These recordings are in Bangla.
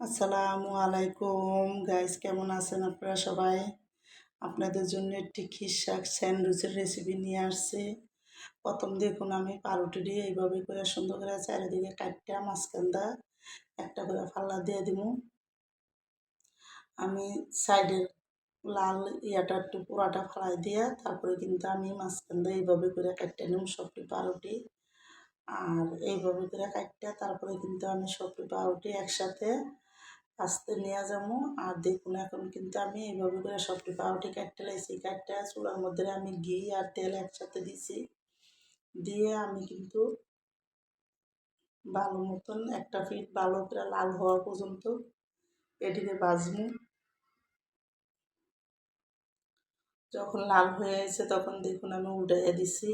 আসসালামু আলাইকুম। গাইস কেমন আছেন আপনারা সবাই? আপনাদের জন্য একটি খিসাক স্যান্ডউইচের রেসিপি নিয়ে আসছি। প্রথম দেখুন, আমি পাউরুটি দিয়ে এইভাবে করে সুন্দর করে চারিদিকে কাটটা মাঝখানটা একটা করে ফাল্লা দিয়ে দিব। আমি সাইডের লাল ইয়াটা একটু পোড়াটা ফালাই দিয়ে তারপরে কিন্তু আমি মাঝখানটা এইভাবে করে কাটতে নিব, সবটি পাউরুটি। আর এইভাবে করে কাটটা তারপরে কিন্তু আমি সবটি পাউরুটি একসাথে আস্তে নিয়ে যাব। আর দেখুন, এখন কিন্তু আমি এইভাবে করে সবটি পাউরুটি কাটতে লাইছি কাটতে চুলার মধ্যে আমি ঘি আর তেল একসাথে দিছি। দিয়ে আমি কিন্তু ভালো মতন একটা ফিট ভালো করে লাল হওয়া পর্যন্ত এটিকে বাজবো যখন লাল হয়ে গেছে তখন দেখুন আমি উল্টাইয়া দিছি।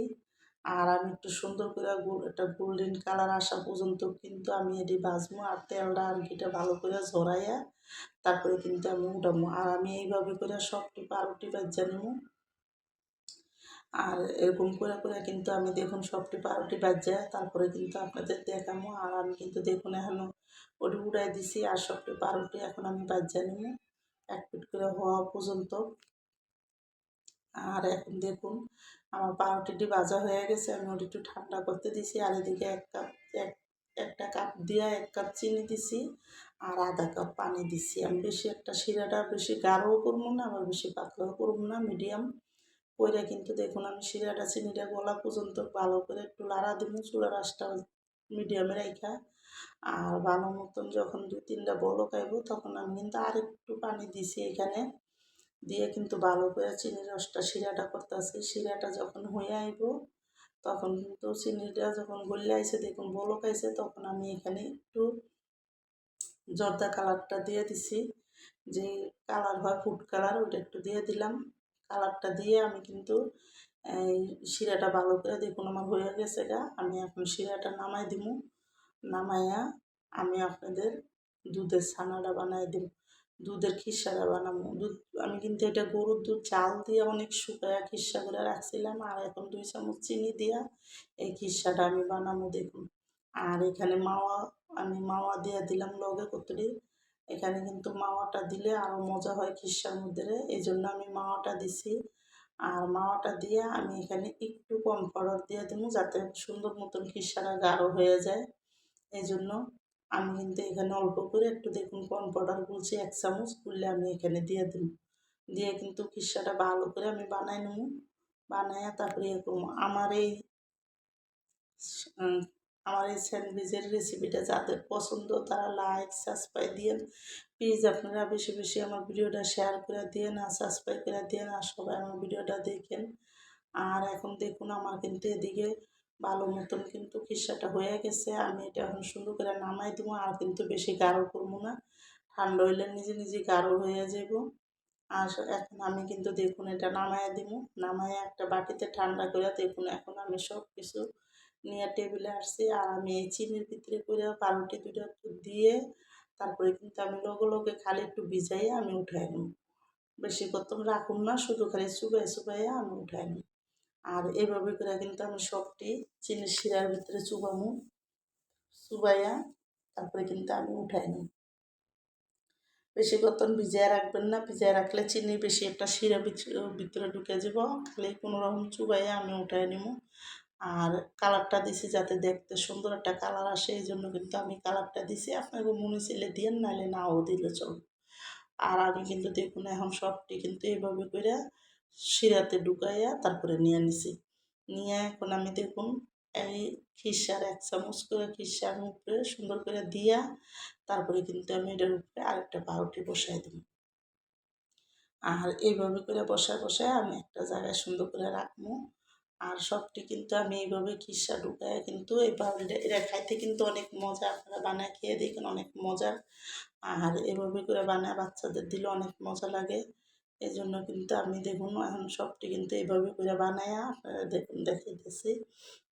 আর আমি একটু সুন্দর করে একটা গোল্ডেন কালার আসা পর্যন্ত কিন্তু আমি এটি ভাজবো আর তেলটা আর ঘিটা ভালো করে ঝরাইয়া তারপরে কিন্তু আমি উঠাবো আর আমি এইভাবে করে সবটি পাউরুটি বাজ্যা নেব আর এরকম করে করে কিন্তু আমি দেখুন সবটি পাউরুটি বাজ্যা, তারপরে কিন্তু আপনাদের দেখামো। আর আমি কিন্তু দেখুন এখনও ওটি উড়াই দিছি আর সবটি পাউরুটি এখন আমি বাজ্যা নেব এক পিট করে হওয়া পর্যন্ত। আর এখন দেখুন, আমার পাউরুটিটি ভাজা হয়ে গেছে, আমি ওটি একটু ঠান্ডা করতে দিছি, আর এদিকে এক কাপ, এক, একটা কাপ দিয়ে এক কাপ চিনি দিছি, আর আধা কাপ পানি দিছি। আমি বেশি একটা শিরাটা বেশি গাঢ়ও করব না, আবার বেশি পাতলাও করব না মিডিয়াম করে কিন্তু দেখুন, আমি শিরাটা, চিনিটা গলা পর্যন্ত ভালো করে একটু লাড়া দিব চুলার আঁচটা মিডিয়ামে রাখা আর ভালো মতন যখন দুই তিনটা বলো খাইব তখন আমি কিন্তু আর একটু পানি দিছি এখানে। দিয়ে কিন্তু ভালো করে চিনির রসটা শিরাটা করতেছি শিরাটা যখন হয়ে আইব, তখন কিন্তু চিনিটা যখন গলে আইসে দেখুন বলক আইসে তখন আমি এখানে একটু জর্দা কালারটা দিয়ে দিছি। যে কালার হয় ফুড কালার ওটা একটু দিয়ে দিলাম। কালারটা দিয়ে আমি কিন্তু, এই শিরাটা ভালো করে দেখুন আমার হয়ে গেছে গা। আমি এখন শিরাটা নামাই দিব নামাইয়া আমি আপনাদের দুধের ছানাটা বানাই দিব দুধের খিসাটা বানাবো। দুধ, আমি কিন্তু এটা গরুর দুধ, চাল দিয়ে অনেক শুকায়া খিসা করে রাখছিলাম। আর এখন দুই চামচ চিনি দিয়া এই খিসাটা আমি বানাবো, দেখুন। আর এখানে মাওয়া, আমি মাওয়া দিয়ে দিলাম লগে কতরি এখানে কিন্তু মাওয়াটা দিলে আরও মজা হয় খিসার মধ্যে এই জন্য আমি মাওয়াটা দিছি। আর মাওয়াটা দিয়ে আমি এখানে একটু কম পাউডার দিয়ে দেবো, যাতে সুন্দর মতন খিসাটা গাঢ় হয়ে যায়। এই জন্য আমি কিন্তু এখানে অল্প করে একটু দেখুন কর্ন পাউডার গুলছি এক চামচ গুললে আমি এখানে দিয়ে দিই দিয়ে কিন্তু খিসাটা ভালো করে আমি বানাই নেব। বানাইয়া তারপরে এরকম আমার এই আমার এই স্যান্ডউইচের রেসিপিটা যাদের পছন্দ তারা লাইক সাবস্ক্রাইব দিয়ে প্লিজ আপনারা বেশি বেশি আমার ভিডিওটা শেয়ার করে দিয়ে আর সাবস্ক্রাইব করে দিয়ে আর সবাই আমার ভিডিওটা দেখেন। আর এখন দেখুন আমার কিন্তু এদিকে ভালো মতন কিন্তু খিসাটা হয়ে গেছে। আমি এটা এখন সুন্দর করে নামাই দিব, আর কিন্তু বেশি গাঢ় করব না। ঠান্ডা হইলে নিজে নিজে গাঢ় হয়ে যাব আর এখন আমি কিন্তু দেখুন এটা নামাইয়া দিব। নামাইয়া একটা বাটিতে ঠান্ডা করে দেখুন এখন আমি সব কিছু নিয়ে টেবিলে আসছি। আর আমি এই চিনির ভিতরে করে পাউরুটি দুটো দিয়ে তারপরে কিন্তু আমি লগে লগে খালি একটু ভিজাইয়া আমি উঠাই নেব। বেশি করতাম রাখুন না, শুধু খালি চুবাই চুবাইয়া আমি উঠাই নেব। আর এভাবে করে কিন্তু আমি সবটি চিনির শিরার ভিতরে চুবামু, চুবাইয়া তারপরে কিন্তু আমি উঠাই নিই। বেশি কতন ভিজিয়ে রাখবেন না, ভিজিয়ে রাখলে চিনি বেশি একটা শিরা ভিতরে ঢুকে যাব, খালি কোনো রকম চুবাইয়া আমি উঠাই নিব আর কালারটা দিছি যাতে দেখতে সুন্দর একটা কালার আসে, এই জন্য কিন্তু আমি কালারটা দিছি। আপনাকে মনে ছিলে দিয়েন, নাহলে নাও দিলে চলবে আর আমি কিন্তু দেখুন এখন সবটি কিন্তু এইভাবে করে শিরাতে ঢুকাইয়া তারপরে নিয়ে নিছি নিয়ে এখন আমি দেখুন, এই খিসার এক চামচ করে খিসার উপরে সুন্দর করে দিয়া তারপরে কিন্তু আমি এটার উপরে আরেকটা পাউরুটি বসাই দিই আর এইভাবে করে বসায় বসায় আমি একটা জায়গায় সুন্দর করে রাখব। আর সবটি কিন্তু আমি এইভাবে খিসা ঢুকায় কিন্তু এই পাউরুটিটা এটা খাইতে কিন্তু অনেক মজা। আপনারা বানায় খেয়ে দেখেন অনেক মজার আর এভাবে করে বানায় বাচ্চাদের দিলে অনেক মজা লাগে। এই জন্য কিন্তু আমি দেখুন, এখন সবটি কিন্তু এইভাবে করে বানায়া আপনারা দেখুন, দেখাইতেছি।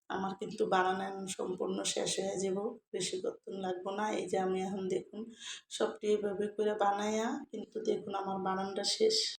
আমার কিন্তু বানানো সম্পূর্ণ শেষ হয়ে যাব বেশি করতে লাগবো না। এই যে আমি এখন দেখুন, সবটি এইভাবে করে বানাইয়া কিন্তু দেখুন, আমার বানানটা শেষ।